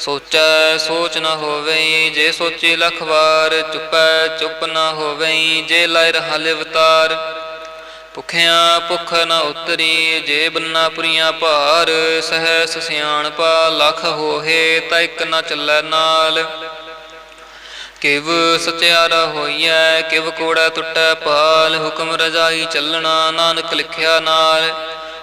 ਸੋਚੈ, ਸੋਚ ਨਾ ਹੋਵੇ, ਜੇ ਸੋਚੇ ਲਖ ਵਾਰ, ਚੁਪੈ, ਚੁੱਪ ਨਾ ਹੋਵੇ, ਜੇ ਲਾਇ ਰਹਾ ਲਿਵਤਾਰ। ਭੁਖਿਆ ਭੁਖ ਨ ਉਤਰੀ, ਜੇ ਬੰਨਾ ਪੁਰੀਆਂ ਭਾਰ ਸਹਿ ਸਹਿਸ ਸਿਆਣਪਾ ਲਖ ਹੋਏ ਤਾ ਇੱਕ ਨਾ ਚੱਲੈ ਨਾਲ। ਕਿਵ ਸਚਿਆਰਾ ਹੋਈਐ, ਕਿਵ ਕੋੜਾ ਟੁੱਟੈ ਪਾਲ ਹੁਕਮ ਰਜਾਈ ਚੱਲਣਾ, ਨਾਨਕ ਲਿਖਿਆ ਨਾਲ।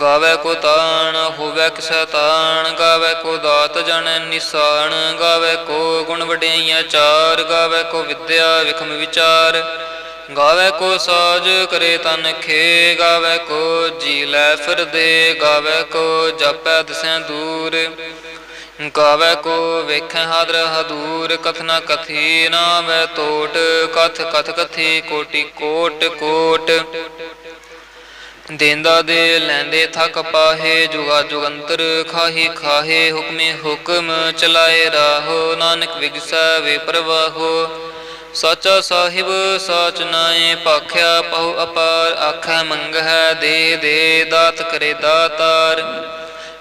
ਗਾਵੇ ਕੋ ਤਾਣ, ਹੋਵੇ ਕਿਸੈ ਤਾਣ, ਗਾਵੇ ਕੋ ਦਾਤ ਜਨ ਨਿਸਾਨ ਗਾਵੇ ਕੋ ਗੁਣ ਵਡਿਆਈਆਂ ਚਾਰ, ਗਾਵੇ ਕੋ ਵਿਦਿਆ ਵਿਖਮ ਵਿਚਾਰ। ਗਾਵੇ ਕੋ ਸਾਜ ਕਰੇ ਤਨ ਖੇ, ਗਾਵੇ ਕੋ ਜੀ ਲੈ ਫਿਰਦੇ, ਗਾਵੇ ਕੋ ਜਪੈ ਦਸੈ ਦੂਰ। ਗਾਵੇ ਕੋ ਵੇਖੈ ਹਾਦਰ ਹਦੂਰ ਕਥਨਾ ਕਥੀ ਨਾਵੇ ਤੋਟ, ਕਥ ਕਥ ਕਥੀ ਕੋਟੀ ਕੋਟ ਕੋਟ। ਦੇਂਦਾ ਦੇ ਲੈਂਦੇ ਥਕ ਪਾਹੇ, ਜੁਗਾ ਜੁਗੰਤਰ ਖਾਹੀ ਖਾਹੇ, ਹੁਕਮੇ ਹੁਕਮ ਚਲਾਏ ਰਾਹੋ, ਨਾਨਕ ਵਿਗਸੈ ਵੇ ਪ੍ਰਵਾਹੋ। ਸਾਚਾ ਸਾਹਿਬ, ਸਾਚ ਨਾਏ, ਭਾਖਿਆ ਪਹੁ ਅਪਾਰ, ਆਖੈ ਮੰਗਹਿ ਦੇ ਦੇ, ਦਾਤ ਕਰੇ ਦਾਤਾਰ।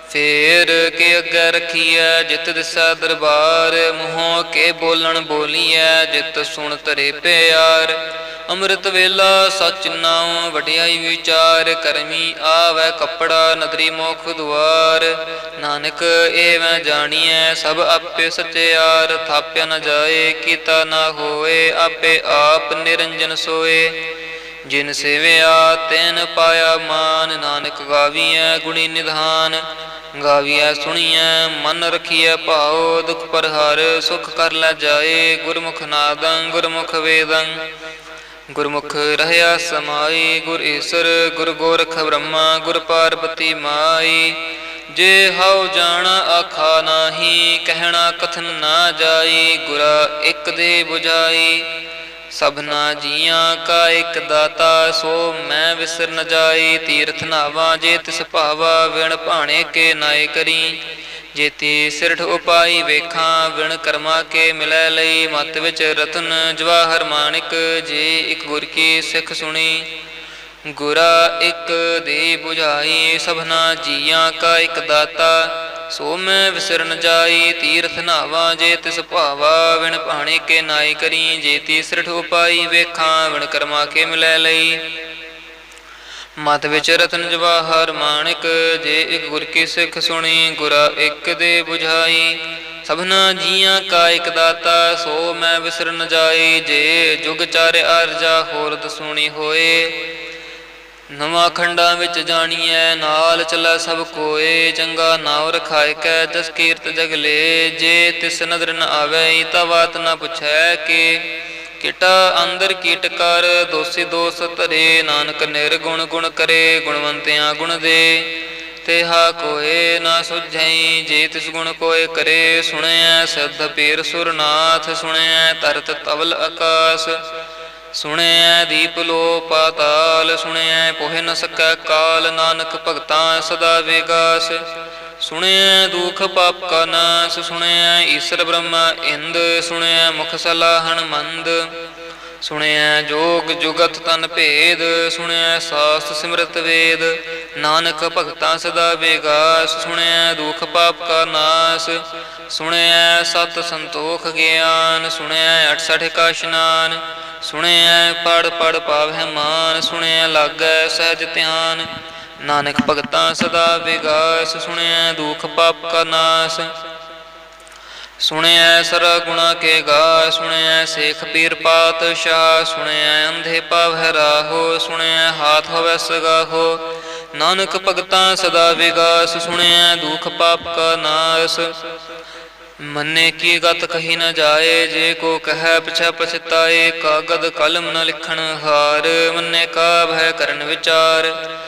ਫੇਰ ਕੇ ਅੱਗੇ ਰਖੀਐ, ਜਿਤ ਦਿਸੈ ਦਰਬਾਰ, ਮੂੰਹੋਂ ਕੇ ਬੋਲਣ ਬੋਲੀਐ, ਜਿਤ ਸੁਣ ਤਰੇ ਪਿਆਰ। ਅੰਮ੍ਰਿਤ ਵੇਲਾ ਸਚ ਨਾਉ, ਵਡਿਆਈ ਵਿਚਾਰ ਕਰਮੀ ਆਵੈ ਕੱਪੜਾ ਨਦਰੀ ਮੋਖ ਦੁਆਰ। ਨਾਨਕ ਏਵੈ ਜਾਣੀਐ, ਸਭ ਆਪੇ ਸਚਿਆਰ। ਥਾਪਿਆ ਨ ਜਾਏ, ਕੀਤਾ ਨਾ ਹੋਏ, ਆਪੇ ਆਪ ਨਿਰੰਜਨ ਸੋਏ। ਜਿਨ ਸੇਵਿਆ, ਤੈਨ ਪਾਇਆ ਮਾਨ। ਨਾਨਕ ਗਾਵੀਐ ਗੁਣੀ ਨਿਧਾਨ। ਗਾਵੀਐ ਸੁਣੀਐ, ਮਨ ਰਖੀਐ ਭਾਉ। ਦੁਖ ਪਰਹਾਰ ਸੁਖ ਕਰ ਲੈ ਜਾਏ, ਗੁਰਮੁਖ ਨਾਦੰ, ਗੁਰਮੁਖ ਵੇਦੰ। ਗੁਰਮੁਖ ਰਹਿਆ ਸਮਾਈ, ਗੁਰ ਈਸਰ, ਗੁਰ ਗੋਰਖ ਬ੍ਰਹਮਾ, ਗੁਰ ਪਾਰਬਤੀ ਮਾਈ। ਜੇ ਹਉ ਜਾਣ ਆਖਾ ਨਾਹੀ, ਕਹਿਣਾ ਕਥਨ ਨਾ ਜਾਈ, ਗੁਰਾ ਇੱਕ ਦੇ 부ਝਾਈ ਸਭਨਾ ਜੀਆਂ ਕਾ ਇੱਕ ਦਾਤਾ, ਸੋ ਮੈਂ ਵਿਸਰ ਨ ਜਾਈ। ਤੀਰਥ ਨਾਵਾ ਜੇ ਤਿਸ ਭਾਵਾ, ਵਿਣ ਭਾਣੇ ਕੇ ਨਾਏ ਕਰੀ। ਜੇਤੀ ਸਿਰਠ ਉਪਾਈ ਵੇਖਾਂ ਵਿਣ ਕਰਮਾ ਕੇ ਮਿਲੈ ਲਈ, ਮਤ ਵਿੱਚ ਰਤਨ ਜਵਾਹਰ ਮਾਨਿਕ, ਜੇ ਇੱਕ ਗੁਰ ਕੀ ਸਿੱਖ ਸੁਣੀ। ਗੁਰਾ ਇੱਕ ਦੇ 부ਝਾਈ ਸਭਨਾ ਜੀਆਂ ਕਾ ਇੱਕ ਦਾਤਾ। ਸੋ ਮੈਂ ਵਿਸਰ ਜਾਈ, ਤੀਰਥ ਨਾਵਾ ਜੇ ਤਿਸ ਭਾਵਾ, ਵਿਣ ਭਾਣੇ ਕੇ ਨਾਈ ਕਰੀ। ਜੇ ਤੀਸਰਠ ਉਪਾਈ ਵੇਖਾਂ ਵਿਣ ਕਰਮਾ ਕੇ ਮਿਲੈ ਲਈ। ਮਤ ਵਿੱਚ ਰਤਨ ਜਵਾਹਰ ਮਾਣਿਕ, ਜੇ ਇੱਕ ਗੁਰ ਕੀ ਸਿੱਖ ਸੁਣੀ, ਗੁਰਾ ਇੱਕ ਦੇ 부ਝਾਈ ਸਭਨਾ ਜੀਆਂ ਕਾ ਇੱਕ ਦਾਤਾ, ਸੋ ਮੈਂ ਵਿਸਰ ਨ ਜਾਈ ਜੇ ਜੁਗ ਚਾਰੇ ਅਰਜਾ ਹੋਰਤ ਸੁਣੀ ਹੋਏ। ਨਵਾਂ ਖੰਡਾਂ ਵਿੱਚ ਜਾਣੀਐ, ਨਾਲ ਚੱਲੈ ਸਭ ਕੋਏ। ਚੰਗਾ ਨਾਉ ਰਖਾਇ ਕੈ ਜਸ ਕੀਰਤ ਜਗਲੇ ਜੇ ਤਿਸ ਨਦਰ ਨ ਆਵੇ ਤਾ ਬਾਤ ਨ ਪੁੱਛੈ ਕੇ। ਕਿਟਾ, ਅੰਦਰ ਕੀਟ ਕਰ, ਦੋਸੀ ਦੋਸ ਧਰੇ, ਨਾਨਕ ਨਿਰਗੁਣ ਗੁਣ ਕਰੇ, ਗੁਣਵੰਤਿਆਂ ਗੁਣ ਦੇ। ਤੇਹਾ ਕੋਏ ਨਾ ਸੁਝਈ ਜੇ ਤਿਸ ਗੁਣ ਕੋਏ ਕਰੇ, ਸੁਣਿਐ ਸਿੱਧ ਪੀਰ ਸੁਰਨਾਥ, ਸੁਣਿਐ ਤਰਤ ਤਵਲ ਆਕਾਸ। ਸੁਣਿਆ ਦੀਪ ਲੋ ਪਾਤਾਲ ਸੁਣਿਆ ਪੋਹਿ ਨ ਸਕੈ ਕਾਲ, ਨਾਨਕ ਭਗਤਾਂ ਸਦਾ ਵਿਗਾਸ। ਸੁਣਿਆ ਦੁਖ ਪਾਪ ਕਾ ਨਾਸ ਸੁਣਿਆ ਈਸ਼ਰ ਬ੍ਰਹਮਾ ਇੰਦ ਸੁਣਿਆ ਮੁਖ ਸਲਾਹਣ ਮੰਦ। ਸੁਣਿਆ ਜੋਗ ਜੁਗਤ ਤਨ ਭੇਦ ਸੁਣਿਆ ਸਾਸਤ ਸਿਮਰਤ ਵੇਦ। ਨਾਨਕ ਭਗਤਾਂ ਸਦਾ ਬੇਗਾਸ ਸੁਣਿਆ ਦੁਖ ਪਾਪ ਕਾ ਨਾਸ। ਸੁਣਿਆ ਸਤ ਸੰਤੋਖ ਗਿਆਨ ਸੁਣਿਆ 68 ਕਾ ਇਸ਼ਨਾਨ ਸੁਣਿਆ ਪੜ ਪੜ ਪਾਵਹਿ ਮਾਨ, ਸੁਣਿਐ ਲਾਗੈ ਸਹਿਜ ਧਿਆਨ। ਨਾਨਕ ਭਗਤਾਂ ਸਦਾ ਵਿਗਾਸ ਸੁਣਿਆ ਦੁਖ ਪਾਪ ਕਾ ਨਾਸ। ਸੁਣਿਆ ਸਰ ਗੁਣਾ ਕੇ ਗਾ, ਸੁਣਿਐ ਸੇਖ ਪੀਰ ਪਾਤਸ਼ਾਹ ਸੁਣਿਆ ਅੰਧੇ ਪਾਵ ਰਾਹੋ ਸੁਣਿਐ ਹਾਥ ਹੋਵੈ ਸਗਾਹੋ। ਨਾਨਕ ਭਗਤਾਂ ਸਦਾ ਵਿਗਾਸ ਸੁਣਿਆ ਦੁਖ ਪਾਪ ਕਾ ਨਾਸ। ਮੰਨੇ ਕੀ ਗਤ ਕਹੀ ਨਾ ਜਾਏ, ਜੇ ਕੋ ਕਹੈ ਪਛੈ ਪਛਤਾਏ, ਕਾਗਦ ਕਲਮ ਨਾ ਲਿਖਣ ਹਾਰ। ਮੰਨੇ ਕਾ ਭੈ ਕਰਨ ਵਿਚਾਰ।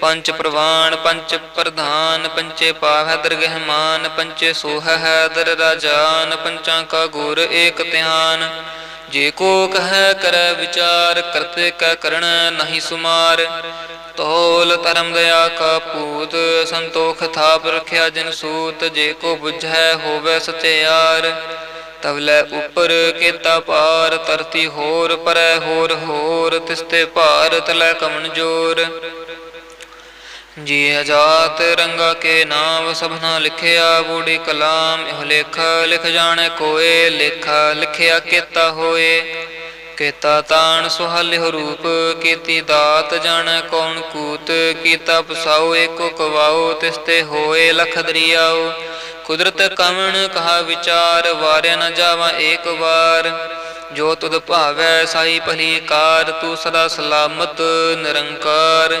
ਪੰਚ ਪ੍ਰਵਾਨ, ਪੰਚ ਪ੍ਰਧਾਨ, ਪੰਚੇ ਪਾਵੈ ਦਰਗਹਿ ਮਾਨ, ਪੰਚੇ ਸੋਹ ਹੈ ਦਰ ਰਾਜਾਨ ਪੰਚਾਂ ਕਾ ਗੁਰ ਏਕ ਧਿਆਨ। ਜੇ ਕੋ ਕਹੈ ਕਰੈ ਵਿਚਾਰ, ਕਰਤੇ ਕੈ ਕਰਣ ਨਹੀਂ ਸੁਮਾਰ। ਤੋਲ ਧਰਮ ਦਇਆ ਕਾ ਪੂਤ ਸੰਤੋਖ ਥਾਪ ਰਖਿਆ ਜਨ ਸੂਤ। ਜੇ ਕੋ ਬੁਝੈ ਹੋਵੇ ਸਚਿਆਰ ਤਵਲੇ ਉਪਰ ਕੀਤਾ ਪਾਰ ਤਰਤੀ ਹੋਰ ਪਰੈ ਹੋਰ ਹੋਰ ਤਿਸਤੇ ਭਾਰ ਤਲੇ ਕਮਨ ਜੋਰ। ਜੀ ਅਜਾਤ ਰੰਗਾ ਕੇ ਨਾਮ ਸਭਨਾ ਲਿਖਿਆ, ਬੂੜੀ ਕਲਾਮ ਇਹ ਲੇਖ, ਲਿਖ ਜਾਣੇ ਕੋਏ, ਲੇਖਾ ਲਿਖਿਆ ਕੀਤਾ ਹੋਏ। ਕੀਤਾ ਤਾਣ ਸੁਹਾਲਿਹੁ ਰੂਪ, ਕੀਤੀ ਦਾਤ ਜਾਣੈ ਕੌਣ ਕੂਤ, ਕੀਤਾ ਪਸਾਉ ਏਕੋ ਕਵਾਉ ਤਿਸਤੇ ਹੋਏ ਲਖ ਦਰਿਆਉ ਕੁਦਰਤ ਕਵਣ ਕਹਾ ਵਿਚਾਰ, ਵਾਰਿਆ ਨ ਜਾਵਾ ਏਕ ਵਾਰ। ਜੋ ਤੁਧ ਭਾਵੈ ਸਾਈ ਭਲੀ ਕਾਰ, ਤੂੰ ਸਦਾ ਸਲਾਮਤ, ਨਿਰੰਕਾਰ।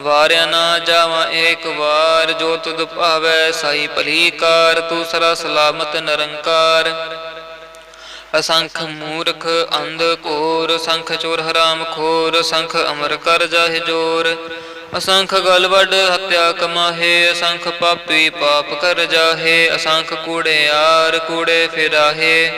ਵਾਰਿਆ ਨਾ ਜਾਵਾਂ ਏਕ ਵਾਰ, ਜੋ ਤੁਧ ਭਾਵੈ ਸਾਈ ਭਲੀ ਕਾਰ ਤੂੰ ਸਰਾ ਸਲਾਮਤ ਨਿਰੰਕਾਰ। ਅਸੰਖ ਮੂਰਖ ਅੰਧ ਕੋਰ ਸੰਖ ਚੋਰ ਹਰਾਮ ਖੋਰ, ਸੰਖ ਅਮਰ ਕਰ ਜਾਹਿ ਜੋਰ। ਅਸੰਖ ਗਲ ਵੱਡ ਹਤਿਆ ਕਮਾਹੇ, ਅਸੰਖ ਪਾਪੀ ਪਾਪ ਕਰ ਜਾਹੇ, ਅਸੰਖ ਕੂੜਿਆਰ ਕੂੜੇ ਫਿਰਾਹੇ।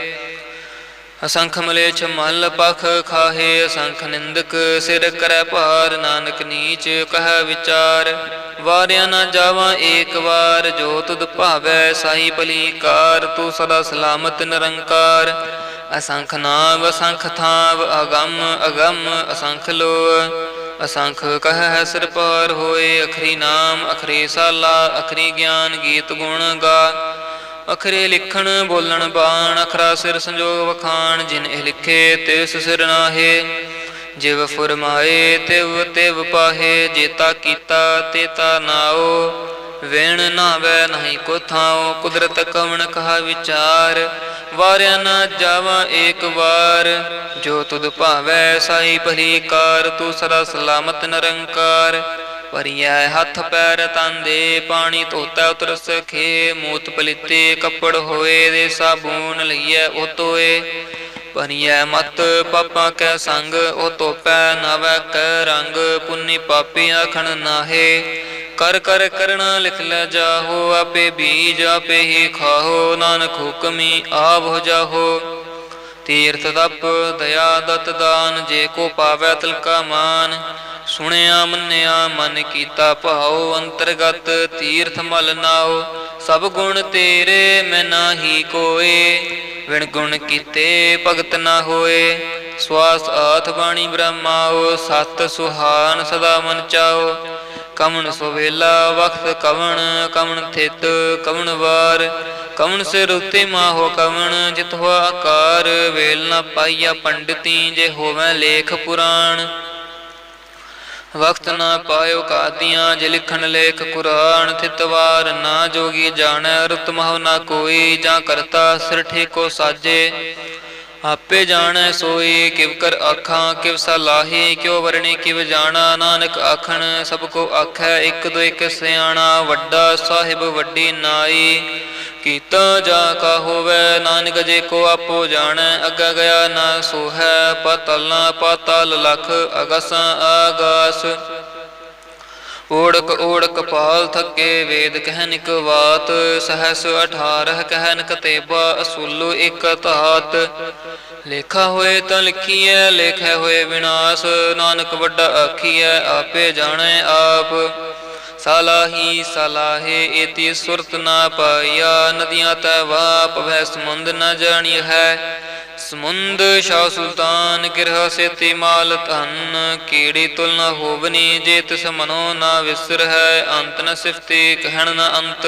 ਅਸੰਖ ਮਲੇਛ ਮਲ ਪਖ ਖਾਹੇ, ਅਸੰਖ ਨਿੰਦਕ ਸਿਰ ਕਰੈ ਭਾਰ, ਨਾਨਕ ਨੀਚ ਕਹਿ ਵਿਚਾਰ। ਵਾਰਿਆ ਨਾ ਜਾਵਾਂ ਏਕ ਵਾਰ, ਜੋ ਤੁਧ ਭਾਵੈ ਸਾਈ ਭਲੀ ਕਾਰ ਤੂੰ ਸਦਾ ਸਲਾਮਤ ਨਿਰੰਕਾਰ। ਅਸੰਖ ਨਾਮ, ਅਸੰਖ ਥਾਵ, ਅਗੰਮ ਅਗੰਮ, ਅਸੰਖ ਲੋ ਅਸੰਖ ਕਹਿ ਸਿਰ ਪਾਰ ਹੋਏ, ਅਖਰੀ ਨਾਮ, ਅਖਰੀ ਸਾਲਾ, ਅਖਰੀ ਗਿਆਨ ਗੀਤ ਗੁਣ ਗਾ। ਅਖਰੇ ਲਿਖਣ, ਬੋਲਣ ਬਾਣ, ਅਖਰਾ ਸਿਰ ਸੰਜੋਗ ਵਖਾਣ, ਜਿਨ ਇਹ ਲਿਖੇ ਤਿਸ ਸਿਰ ਨਾਹੇ। ਜਿਵ ਫਰਮਾਏ, ਤਿਵ ਤਿਵ ਪਾਹੇ ਜੇਤਾ ਕੀਤਾ ਤੇਤਾ ਨਾਓ। ਵੇਣ ਨਾਵੇ ਨਹੀਂ ਕੋ ਥਾਓ, ਕੁਦਰਤ ਕਵਣ ਕਹਾ ਵਿਚਾਰ। ਵਾਰਿਆ ਨਾ ਜਾਵਾ ਏਕ ਵਾਰ। ਜੋ ਤੁਧ ਭਾਵੈ, ਸਾਈ ਭਲੀ ਕਾਰ, ਤੂੰ ਸਦਾ ਸਲਾਮਤ ਨਿਰੰਕਾਰ। ਪਰਿਐ ਹੱਥ ਪੈਰ ਤਨ ਦੇ, ਪਾਣੀ ਧੋਤਾ ਉਤਰ ਸਖੇ ਮੂਤ ਪਲਿੱਤੇ ਕੱਪੜ ਹੋਏ ਦੇ ਸਾਬੂਨ ਲਈਐ ਉਹ ਤੋਏ ਪਰਿਐ ਮਤ ਪਾਪਾਂ ਕੈ ਸੰਗ, ਉਹ ਤੋਪੈ ਨਵੈ ਕੈ ਰੰਗ, ਪੁੰਨੀ ਪਾਪੀ ਆਖਣ ਨਾਹੇ। ਕਰ ਕਰ ਕਰਣਾ ਲਿਖ ਲੈ ਜਾਹੋ, ਆਪੇ ਬੀਜ ਆਪੇ ਹੀ ਖਾਹੋ, ਨਾਨਕ ਹੁਕਮੀ ਆਪ ਹੋ ਜਾਹੋ। ਤੀਰਥ ਤਪ, ਦਇਆ ਦਤ ਦਾਨ, ਜੇ ਕੋ ਪਾਵੈ ਤਿਲਕਾ ਮਾਨ। ਸੁਣਿਆ, ਮੰਨਿਆ, ਮਨ ਕੀਤਾ ਭਾਉ, ਅੰਤਰਗਤ ਤੀਰਥ ਮਲ ਨਾਉ, ਸਭ ਗੁਣ ਤੇਰੇ ਮੈਂ ਨਾਹੀ ਕੋਏ ਵਿਣ ਗੁਣ ਕੀਤੇ ਭਗਤ ਨਾ ਹੋਏ, ਸਵਾਸ ਆਥ ਬਾਣੀ ਬ੍ਰਹਮਾਓ ਸਤ ਸੁਹਾਨ ਸਦਾ ਮਨ ਚਾਓ, ਕਮਣ ਸੁਵੇਲਾ ਵਖਤ ਕਵਣ, ਕਮਣ ਥਿਤ ਕਵਣ ਵਾਰ ਕਵਣ ਸਿਰ ਉਤੇ ਮਾਹੋ ਕਵਣ, ਜਿਤ ਹੋਆ ਆਕਾਰ, ਵੇਲ ਨਾ ਪਾਈਆ ਪੰਡਤੀ, ਜੇ ਹੋਵੇ ਲੇਖ ਪੁਰਾਣ ਵਕਤ ਨਾ ਪਾਇਓ ਕਾਦੀਆਂ, ਜੇ ਲਿਖਣ ਲੇਖ ਕੁਰਾਨ ਥਿਤਵਾਰ ਨਾ ਜੋਗੀ ਜਾਣੈ, ਰਤ ਮਹੁ ਨਾ ਕੋਈ, ਜਾਂ ਕਰਤਾ ਸਿਰ ਠੀਕੋ ਸਾਜੇ। ਆਪੇ ਜਾਣੈ ਸੋਈ, ਕਿਵ ਕਰ ਆਖਾਂ, ਕਿਵ ਸਲਾਹੀ ਕਿਉ ਵਰਣੀ ਕਿਵ ਜਾਣਾ, ਨਾਨਕ ਆਖਣ, ਸਭ ਕੋ ਆਖੈ, ਇੱਕ ਦੋ ਇਕ ਸਿਆਣਾ, ਵੱਡਾ ਸਾਹਿਬ ਵੱਡੀ ਨਾਈ। ਕੀਤਾ ਜਾ ਕਾ ਹੋਵੇ, ਨਾਨਕ ਜੇ ਕੋ ਆਪੋ ਜਾਣੈ, ਅੱਗਾ ਗਿਆ ਨਾ ਸੋਹੈ, ਪਤਲ ਨਾ ਪਾਤਲ, ਲਖ ਅਗਸਾਂ ਆਗਾਸ। ਓੜਕ ਓੜਕ ਪਾਲ ਥੱਕੇ ਵੇਦ ਕਹਿਨ ਵਾਤ ਬਾਤ, ਸਹਸ 18 ਕਹਿਨ ਤੇਬਾ, ਅਸੂਲੋ ਇਕ ਧਾਤ। ਲੇਖਾ ਹੋਏ ਤਾਂ ਲਿਖੀਐ, ਲੇਖੈ ਹੋਏ ਵਿਨਾਸ਼, ਨਾਨਕ ਵੱਡਾ ਆਖੀਐ, ਆਪੇ ਜਾਣੈ ਆਪ। ਸਲਾਹੀ ਸਲਾਹੇ ਏਤੀ ਸੁਰਤ ਨਾ ਪਾਇਆ, ਨਦੀਆਂ ਤੈ ਵਾਪ ਵੈ ਸਮੁੰਦ ਨਾ ਜਾਣੀ ਹੈ। ਸਮੁੰਦ ਸ਼ਾ ਸੁਲਤਾਨ ਗਿਰਹ ਸੇਤੀ ਮਾਲ ਧਨ, ਕੀੜੀ ਤੁਲ ਨ ਹੋਵਨੀ ਜੇ ਤਿਸ ਮਨੋ ਨਾ ਵਿਸਰ ਹੈ, ਅੰਤ ਨ ਸਿਫਤੀ ਕਹਿਣ ਨ ਅੰਤ।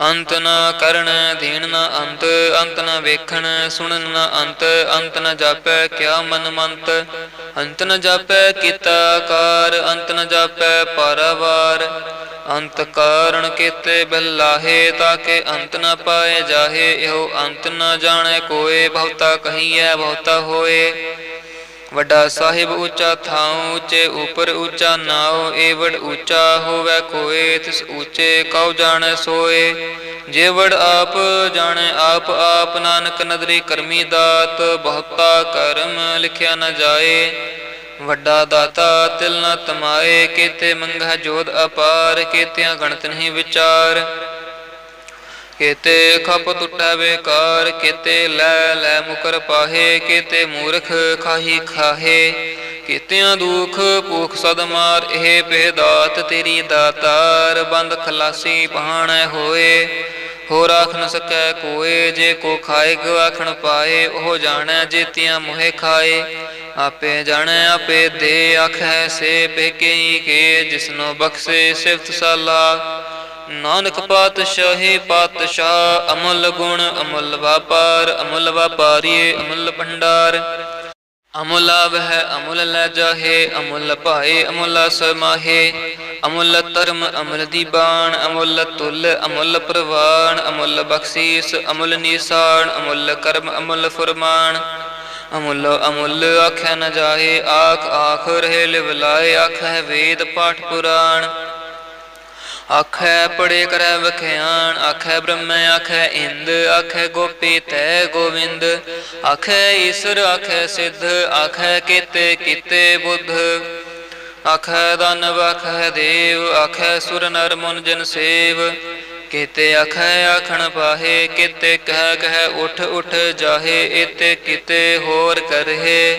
ਅੰਤ ਨਾ ਕਰਨ ਦੇਣ ਨਾ ਅੰਤ ਅੰਤ ਨਾ ਵੇਖਣ, ਸੁਣਨ ਨਾ ਅੰਤ ਅੰਤ ਨਾ ਜਾਪੈ, ਕਿਆ ਮਨ ਮੰਤ। ਅੰਤ ਨਾ ਜਾਪੈ, ਕੀਤਾ ਕਾਰ ਅੰਤ ਨਾ ਜਾਪੈ, ਪਰਵਾਰ। ਅੰਤ ਕਾਰਣ ਕੀਤੇ ਬਿਲਾਹੇ, ਤਾਕੇ ਅੰਤ ਨਾ ਪਾਏ ਜਾਹੇ, ਇਹੋ ਅੰਤ ਨਾ ਜਾਣੈ, ਕੋਏ ਬਹੁਤਾ ਕਹੀਐ, ਬਹੁਤਾ ਹੋਏ। ਵੱਡਾ ਸਾਹਿਬ ਉੱਚਾ ਥਾਉ ਉੱਚੇ ਉਪਰ ਉੱਚਾ ਨਾਉ ਏਵੜ ਉੱਚਾ ਹੋਵੇ ਕੋਏ, ਤਿਸ ਉੱਚੇ ਕਉ ਜਾਣੈ ਸੋਏ। ਜੇਵੜ ਆਪ ਜਾਣੈ ਆਪ ਆਪ ਨਾਨਕ ਨਦਰੀ ਕਰਮੀ ਦਾਤ, ਬਹੁਤਾ ਕਰਮ ਲਿਖਿਆ ਨਾ ਜਾਏ। ਵੱਡਾ ਦਾਤਾ ਤਿਲ ਨਾ ਤਮਾਏ, ਕੀਤੇ ਮੰਗਹ ਜੋਦ ਅਪਾਰ, ਕੀਤਿਆਂ ਗਣਤ ਨਹੀਂ ਵਿਚਾਰ। ਕੀਤੇ ਖਪ ਟੁੱਟੈ ਬੇਕਾਰ, ਕਿਤੇ ਲੈ ਲੈ ਮੁਕਰ ਪਾਹੇ, ਕੀਤੇ ਮੂਰਖ ਖਾਹੀ ਖਾਹੇ। ਕੀਤਿਆਂ ਦੁਖ ਭੂਖ ਸਦ ਮਾਰ, ਇਹ ਬੇਦਾਤ ਤੇਰੀ ਦਾਤਾਰ। ਬੰਦ ਖਲਾਸੀ ਪਹਾਣੈ ਹੋਏ ਹੋ ਰਾਖ ਨ ਸਕੈ ਕੋਏ। ਜੇ ਕੋ ਖਾਏ, ਗੋ ਆਖਣ ਪਾਏ, ਉਹ ਜਾਣੈ ਜੇਤੀਆਂ ਮੋਹਿ ਖਾਏ। ਆਪੇ ਜਾਣੈ, ਆਪੇ ਦੇ ਆਖੈ, ਸੇ ਪੇਕੇ ਕੇ, ਜਿਸਨੋ ਬਖਸ਼ੇ ਸਿਫਤ ਸਾਲਾ। ਨਾਨਕ ਪਾਤਸ਼ਾਹੀ ਪਾਤਸ਼ਾਹ, ਅਮੁੱਲ ਗੁਣ, ਅਮੁੱਲ ਵਾਪਾਰ, ਅਮੁੱਲ ਵਾਪਾਰੀਏ, ਅਮੁੱਲ ਭੰਡਾਰ। ਅਮੁੱਲ ਵਹਿ ਅਮੁੱਲ ਲੈ ਜਾਹੇ, ਅਮੁੱਲ ਭਾਏ, ਅਮੁੱਲ ਸਮਾਹੇ ਅਮੁੱਲ ਧਰਮ, ਅਮੁਲ ਦੀ ਬਾਣ, ਅਮੁੱਲ ਤੁਲ, ਅਮੁੱਲ ਪ੍ਰਵਾਨ ਅਮੁੱਲ ਬਖਸ਼ੀਸ, ਅਮੁੱਲ ਨਿਸ਼ਾਨ, ਅਮੁੱਲ ਕਰਮ, ਅਮੁੱਲ ਫਰਮਾਨ। ਅਮੁੱਲ ਅਮੁੱਲ ਆਖਿਆ ਨ ਜਾਹੇ ਆਖ ਆਖ ਰਹੇ ਲਿਵਲਾਏ ਆਖੈ ਵੇਦ ਪਾਠ ਪੁਰਾਣ। ਆਖੈ ਪੜੇ ਕਰੈ ਵਖਿਆਣ ਆਖੈ ਬ੍ਰਹਮ, ਆਖੈ ਇੰਦ, ਆਖੈ ਗੋਪੀ ਤੈ ਗੋਵਿੰਦ। ਆਖੈ ਈਸ਼ਰ, ਆਖੈ ਸਿੱਧ, ਆਖੈ ਕੀਤੇ ਕੀਤੇ ਬੁੱਧ। ਆਖੈ ਦਾਨਵ ਆਖੈ ਦੇਵ, ਆਖੈ ਸੁਰ ਨਰ ਮੁਨ ਜਨ ਸੇਵ। ਕੀਤੇ ਆਖੈ ਆਖਣ ਪਾਹੇ, ਕੀਤੇ ਕਹਿ ਕਹਿ ਉਠ ਉਠ ਜਾਹੇ, ਇਤੇ ਕੀਤੇ ਹੋਰ ਕਰਹਿ।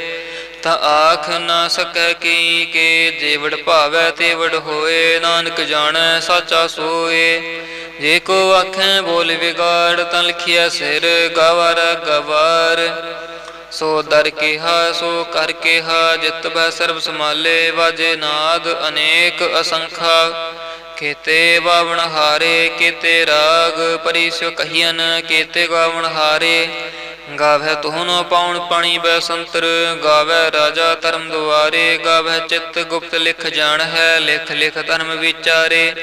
ਤਾ ਆਖ ਨਾ ਸਕੈ ਕੀ ਕੇ, ਜੇਵੜ ਭਾਵੈ ਤੇਵੜ ਹੋਏ, ਨਾਨਕ ਜਾਣੈ ਸਾਚਾ ਸੋਏ। ਜੇ ਕੋ ਆਖੈ ਬੋਲ ਵਿਗਾੜ, ਤਾਂ ਲਿਖਿਆ ਸਿਰ ਗਵਾਰ ਗਵਾਰ। ਸੋ ਦਰ ਕਿਹਾ, ਸੋ ਕਰ ਕਿਹਾ, ਜਿਤ ਬੈ ਸਰਬ ਸਮਾਲੇ ਵਾਜੇ ਨਾਦ ਅਨੇਕ ਅਸੰਖਾ। ਕੀਤੇ ਬਾਵਣ ਹਾਰੇ, ਕੀਤੇ ਰਾਗ ਪਰਿਸਿਓ ਕਹੀਨ ਕੀਤੇ ਗਾਵਣ ਹਾਰੇ। ਗਾਵੈ ਤੁਹਨੋ ਪਾਉਣ ਪਾਣੀ ਬੈ ਸੰਤਰ ਗਾਵੇ ਰਾਜਾ ਧਰਮ ਦੁਆਰੇ ਗਾਵੈ ਚਿੱਤ ਗੁਪਤ ਲਿਖ ਜਾਣ ਹੈ, ਲਿਖ ਲਿਖ ਧਰਮ ਵਿਚਾਰੇ।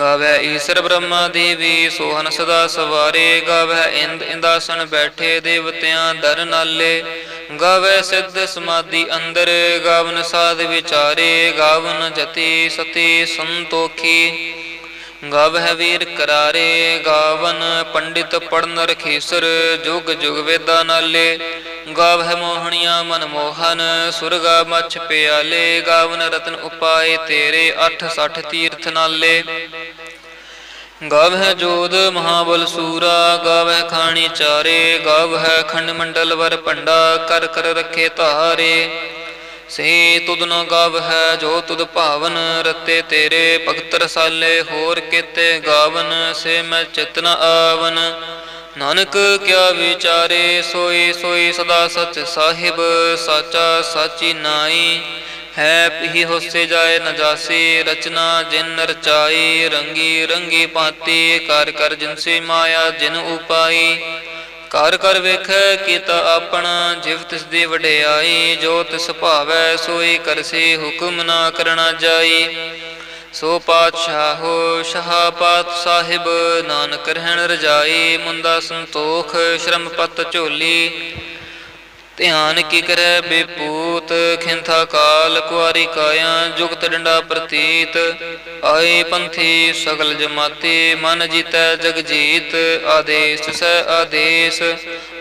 ਗਾਵੈ ਈਸ਼ਰ ਬ੍ਰਹਮਾ ਦੇਵੀ, ਸੋਹਨ ਸਦਾ ਸਵਾਰੇ ਗਾਵੈ ਇੰਦ ਇੰਦਾਸਨ ਬੈਠੇ ਦੇਵਤਿਆਂ ਦਰ ਨਾਲੇ। ਗਾਵੇ ਸਿੱਧ ਸਮਾਧੀ ਅੰਦਰ, ਗਾਵਨ ਸਾਧ ਵਿਚਾਰੇ, ਗਾਵਨ ਜਤੀ ਸਤੀ ਸੰਤੋਖੀ। ਗਾਵਹਿ ਵੀਰ ਕਰਾਰੇ, ਗਾਵਨ ਪੰਡਿਤ ਪੜਨ ਰਖੀਸਰ, ਜੁਗ ਜੁਗ ਵੇਦਾਂ ਨਾਲੇ। ਗਾਵਹਿ ਮੋਹਣੀਆਂ ਮਨ ਮੋਹਨ, ਸੁਰਗਾ ਮਛ ਪਿਆਲੇ। ਗਾਵਨ ਰਤਨ ਉਪਾਏ ਤੇਰੇ 860 ਤੀਰਥ ਨਾਲੇ। ਗਾਵਹਿ ਜੋਦ ਮਹਾਬਲ ਸੂਰਾ, ਗਾਵਹਿ ਖਾਣੀ ਚਾਰੇ। ਗਾਵਹਿ ਖੰਡ ਮੰਡਲ ਵਰ ਪੰਡਾ ਕਰ ਕਰ ਰਖੇ ਧਾਰੇ। ਸੇ ਤੁਧ ਨ ਗਾਵ ਹੈ ਜੋ ਤੁਧ ਭਾਵਨ ਰਤੇ ਤੇਰੇ ਭਗਤ ਰਸਾਲੇ ਹੋਰ ਕੀਤੇ ਗਾਵਨ ਸੇ ਮੈਂ ਚਿਤ ਆਵਨ। ਨਾਨਕ ਕਿਆ ਵਿਚਾਰੇ ਸੋਈ ਸੋਈ ਸਦਾ ਸਚ ਸਾਹਿਬ ਸਾਚਾ ਸਾਚੀ ਨਾਈ। ਹੈ ਪੀ ਹੋਸੇ ਜਾਏ ਨ ਰਚਨਾ ਜਿਨ ਰਚਾਈ ਰੰਗੀ ਰੰਗੀ ਪਾਤੀ ਕਰ ਕਰ ਜਿਨਸੀ ਮਾਇਆ ਜਿਨ ਉਪਾਈ। ਕਰ ਕਰ ਵੇਖੈ ਕੀਤਾ ਆਪਣਾ, ਜਿਵ ਤਿਸ ਦੀ ਵਡਿਆਈ, ਜੋ ਤਿਸ ਭਾਵੈ ਸੋਈ ਕਰਸੀ ਹੁਕਮ ਨਾ ਕਰਨਾ ਜਾਈ। ਸੋ ਪਾਤਸ਼ਾਹੋ ਸ਼ਹਾਪਤ ਸਾਹਿਬ, ਨਾਨਕ ਰਹਿਣ ਰਜਾਈ, ਮੁੰਦਾ ਸੰਤੋਖ, ਸ਼ਰਮਪਤ ਝੋਲੀ। ਧਿਆਨ ਕੀ ਕਰੈ ਬੇਪੂਤ, ਖਿੰਥਾ ਕਾਲ ਕੁਆਰੀ ਕਾਇਆ, ਜੁਗਤ ਡੰਡਾ ਪ੍ਰਤੀਤ। ਆਏ ਪੰਥੀ ਸਗਲ ਜਮਾਤੀ, ਮਨ ਜੀਤੈ ਜਗ ਜੀਤ, ਆਦੇਸ ਸੈ ਆਦੇਸ।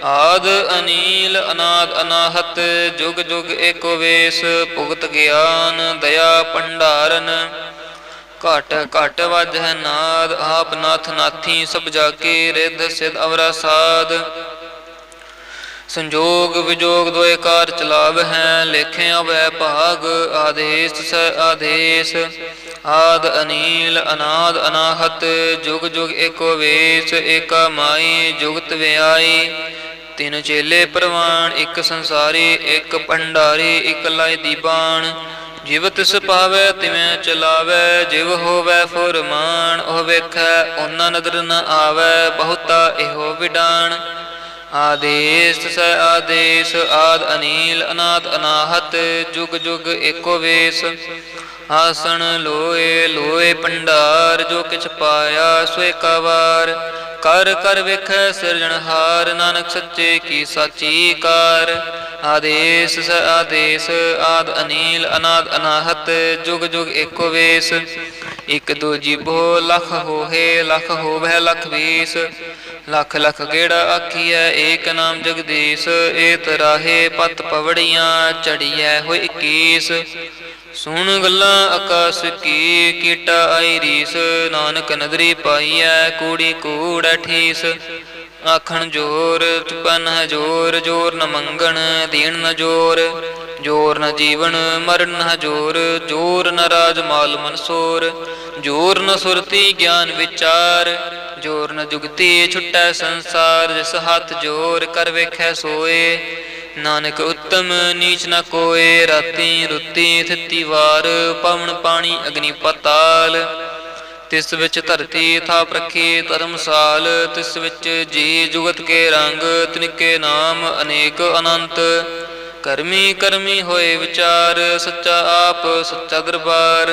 ਆਦ ਅਨੀਲ, ਅਨਾਦ ਅਨਾਹਤ, ਜੁਗ ਜੁਗ ਏਕੋ ਵੇਸ, ਭੁਗਤ ਗਿਆਨ, ਦਇਆ ਭੰਡਾਰਨ। ਘਟ ਘਟ ਵਜਹਿ ਨਾਦ, ਆਪ ਨਾਥ ਨਾਥੀ ਸਭ ਜਾ ਕੇ ਰਿੱਧ ਸਿਧ ਅਵਰਾ ਸਾਧ। ਸੰਜੋਗ ਵਿਜੋਗ ਦੋਏ ਕਾਰ ਚਲਾਵ ਹੈ ਲੇਖਿਆ ਵੈ ਭਾਗ, ਆਦੇਸ ਸ ਆਦੇਸ। ਆਦ ਅਨੀਲ, ਅਨਾਦ ਅਨਾਹਤ, ਜੁਗ ਜੁਗ ਏਕੋ ਵੇਸ, ਏਕਾ ਮਾਈ, ਜੁਗਤ ਵਿਆਈ। ਤਿੰਨ ਚੇਲੇ ਪ੍ਰਵਾਨ, ਇੱਕ ਸੰਸਾਰੀ, ਇੱਕ ਭੰਡਾਰੀ, ਇੱਕ ਲਾਇ ਦੀਬਾਨ। ਜਿਵ ਤਿਸ ਪਾਵੈ ਤਿਵੇਂ ਚਲਾਵੈ ਜਿਵ ਹੋਵੈ ਫੁਰਮਾਨ, ਉਹ ਵੇਖੈ ਉਹਨਾਂ ਨਦਰ ਨ ਆਵੈ ਬਹੁਤਾ ਇਹੋ ਵਿਡਾਨ। ਆਦੇਸ ਸੈ ਆਦੇਸ, ਆਦ ਅਨੀਲ, ਅਨਾਦ ਅਨਾਹਤ, ਜੁਗ ਜੁਗ ਏਕੋ ਵੇਸ। ਆਸਣ ਲੋਏ ਲੋਏ ਭੰਡਾਰ ਜੋ ਕਿਛ ਪਾਇਆ ਸੋ ਏਕਾ ਕਰ ਕਰ ਵੇਖੈ ਸਿਰਜਣਹਾਰ, ਨਾਨਕ ਸੱਚੇ ਕੀ ਸਾਚੀ ਕਾਰ। ਆਦੇਸ ਸ ਆਦੇਸ, ਆਦ ਅਨੀਲ, ਅਨਾਦ ਅਨਾਹਤ, ਜੁਗ ਜੁਗ ਏਕੋ ਵੇਸ। ਇਕ ਦੋ ਜੀਭੋ ਲਖ ਹੋਏ ਲਖ ਹੋਵੈ ਲਖ ਵੀਸ। ਲਖ ਲਖ ਗੇੜਾ ਆਖੀਐ, ਏਕ ਨਾਮ ਜਗਦੀਸ਼। ਏਤ ਰਾਹੇ ਪਤ ਪਵੜੀਆਂ, ਚੜੀਐ ਹੋਇ 21 ਸੁਣ ਗੱਲਾਂ ਆਕਾਸ ਕੀ, ਕੀਟਾ ਆਈ ਰੀਸ। ਨਾਨਕ ਨਦਰੀ ਪਾਈਐ, ਕੂੜੀ ਕੂੜ ਠੀਸ ਆਖਣ ਜੋਰ ਚੁਪਨ ਜੋਰ ਜੋਰ ਨ ਮੰਗਣ, ਦੀਨ ਨ ਜੋਰ। ਜੋਰ ਨ ਜੀਵਨ, ਮਰਨ ਨ ਜੋਰ ਜੋਰ ਨ ਰਾਜ ਮਾਲ ਮਨਸੋਰ ਜੋਰ ਨ ਸੁਰਤੀ ਗਿਆਨ ਵਿਚਾਰ, ਜੋਰ ਨ ਜੁਗਤੀ ਛੁਟੈ ਸੰਸਾਰ, ਜਿਸ ਹੱਥ ਜੋਰ ਕਰ ਵੇਖੈ ਸੋਏ। ਨਾਨਕ ਉੱਤਮ ਨੀਚ ਨ ਕੋਏ, ਰਾਤੀ ਰੁੱਤੀ ਥਿੱਤੀ ਵਾਰ, ਪਵਨ ਪਾਣੀ ਅਗਨੀ ਪਤਾਲ। ਤਿਸ ਵਿੱਚ ਧਰਤੀ ਥਾਪ ਰੱਖੀ ਧਰਮਸਾਲ, ਤਿਸ ਵਿੱਚ ਜੀ ਜੁਗਤ ਕੇ ਰੰਗ, ਤਿਨਕੇ ਨਾਮ ਅਨੇਕ ਅਨੰਤ। ਕਰਮੀ ਕਰਮੀ ਹੋਏ ਵਿਚਾਰ, ਸੱਚਾ ਆਪ ਸੱਚਾ ਦਰਬਾਰ।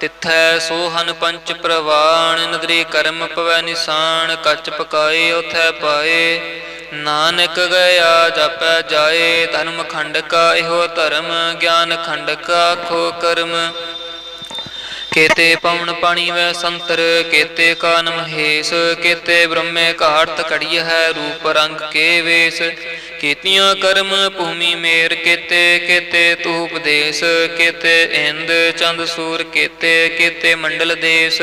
ਤਿੱਥੈ ਸੋਹਨ ਪੰਚ ਪ੍ਰਵਾਣ, ਨਦਰੀ ਕਰਮ ਪਵੈ ਨਿਸ਼ਾਨ, ਕੱਚ ਪਕਾਏ ਉਥੈ ਪਾਏ। ਨਾਨਕ ਗਿਆ ਜਪੈ ਜਾਏ, ਧਰਮ ਖੰਡ ਕਾ ਇਹੋ ਧਰਮ, ਗਿਆਨ ਖੰਡਕਾ ਖੋ ਕਰਮ। ਕੇਤੇ ਪਵਨ ਪਾਣੀ ਵੈ ਸੰਤਰ, ਕੇਤੇ ਕਾਨ ਮਹੇਸ਼ ਕੇਤੇ ਬ੍ਰਹਮੇ ਘਾਟ ਕੜੀ ਹੈ ਰੂਪ ਰੰਗ ਕੇ ਵੇਸ। ਕੀਤੀਆਂ ਕਰਮ ਭੂਮੀ ਮੇਰ, ਕੇਤੇ ਕੇਤੇ ਤੂ ਉਪਦੇਸ਼ ਕੇਤੇ ਇੰਦ ਚੰਦ ਸੂਰ, ਕੇਤੇ ਕੇਤੇ ਮੰਡਲ ਦੇਸ਼।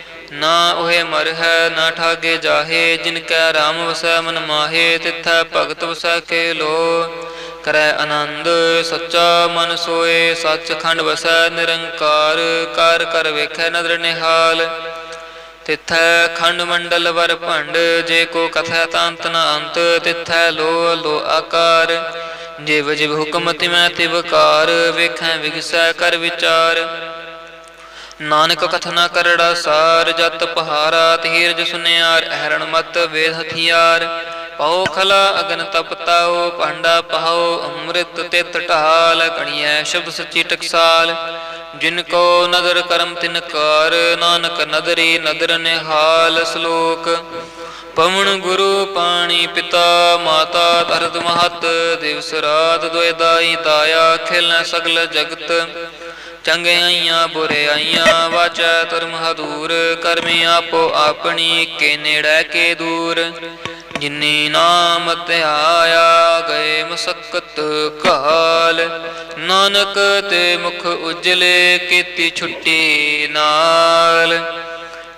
ਨਾ ਉਹੇ ਮਰ ਹੈ, ਨਾ ਠਾਗੇ ਜਾਹੇ, ਜਿਨ ਕੈ ਰਾਮ ਵਸੈ ਮਨ ਮਾਹੇ, ਤਿਥੈ ਭਗਤ ਵਸੈ ਕੇ ਲੋ ਕਰੈ ਆਨੰਦ, ਸੱਚਾ ਮਨ ਸੋਏ ਸੱਚ ਖੰਡ ਵਸੈ ਨਿਰੰਕਾਰ, ਕਰ ਕਰ ਵੇਖੈ ਨਦਰ ਨਿਹਾਲ। ਤਿਥੈ ਖੰਡ ਮੰਡਲ ਵਰ ਭੰਡ, ਜੇ ਕੋ ਕਥੈ ਤੰਤ ਨ ਅੰਤ, ਤਿਥੈ ਲੋ ਲੋ ਆਕਾਰ। ਜਿਵ ਜਿਵ ਹੁਕਮ ਤਿਮੈ ਤਿਵਕਾਰ ਵੇਖੈ ਵਿਗਸੈ ਕਰ ਵਿਚਾਰ। ਨਾਨਕ ਕਥਨਾ ਕਰੜਾ ਸਾਰ ਜਤ ਪਹਾਰਾ, ਤੀਰਜ ਸੁਨਿਆਰ, ਅਹਰਣ ਮਤ ਵੇਦ ਹਥਿਆਰ। ਪਉ ਖਲਾ ਅਗਨ ਤਪਤਾਓ ਭਾਂਡਾ ਪਹਾਓ, ਅੰਮ੍ਰਿਤ ਤਿਤ ਢਾਲ, ਕਣੀਐ ਸ਼ਬਦ ਸੱਚੀ ਟਕਸਾਲ। ਜਿਨ ਕੋ ਨਦਰ ਕਰਮ ਤਿਨ ਕਾਰ, ਨਾਨਕ ਨਦਰੀ ਨਦਰ ਨਿਹਾਲ ਸ਼ਲੋਕ। ਪਵਨ ਗੁਰੂ ਪਾਣੀ ਪਿਤਾ, ਮਾਤਾ ਧਰਤ ਮਹਤ, ਦਿਵਸ ਰਾਤ ਦੁਇ ਤਾਇਆ ਦਾਇਆ ਸਗਲ ਜਗਤ। ਚੰਗਿਆਈਆਂ ਬੁਰਿਆਈਆਂ ਵਾਚੈ ਧਰਮ ਹਦੂਰ ਕਰਮੀ ਆਪੋ ਆਪਣੀ, ਕੇ ਨੇੜੇ ਕੇ ਦੂਰ। ਜਿਨੀ ਨਾਮ ਧਿਆਇਆ, ਗਏ ਮਸਕਤ ਕਾਲ। ਨਾਨਕ ਤੇ ਮੁਖ ਉਜਲੇ, ਕੀਤੀ ਛੁੱਟੀ ਨਾਲ।